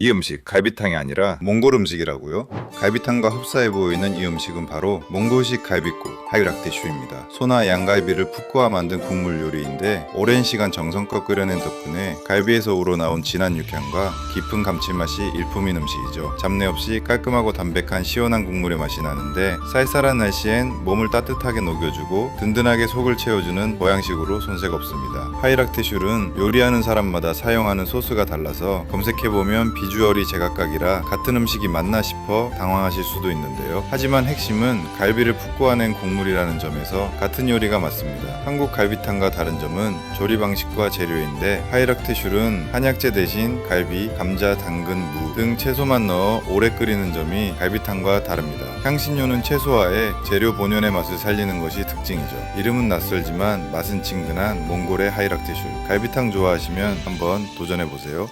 이 음식 갈비탕이 아니라 몽골 음식이라고요? 갈비탕과 흡사해 보이는 이 음식은 바로 몽골식 갈비국 하이락테슈입니다. 소나 양갈비를 푹 구워 만든 국물 요리인데 오랜 시간 정성껏 끓여낸 덕분에 갈비에서 우러나온 진한 육향과 깊은 감칠맛이 일품인 음식이죠. 잡내 없이 깔끔하고 담백한 시원한 국물의 맛이 나는데 쌀쌀한 날씨엔 몸을 따뜻하게 녹여주고 든든하게 속을 채워주는 보양식으로 손색 없습니다. 하이락테슈는 요리하는 사람마다 사용하는 소스가 달라서 검색해보면 비 주얼이 제각각이라 같은 음식이 맞나 싶어 당황하실 수도 있는데요. 하지만 핵심은 갈비를 푹 구워낸 국물이라는 점에서 같은 요리가 맞습니다. 한국 갈비탕과 다른 점은 조리 방식과 재료인데 하이락테슈는 한약재 대신 갈비, 감자, 당근, 무 등 채소만 넣어 오래 끓이는 점이 갈비탕과 다릅니다. 향신료는 최소화해 재료 본연의 맛을 살리는 것이 특징이죠. 이름은 낯설지만 맛은 친근한 몽골의 하이락테슈. 갈비탕 좋아하시면 한번 도전해보세요.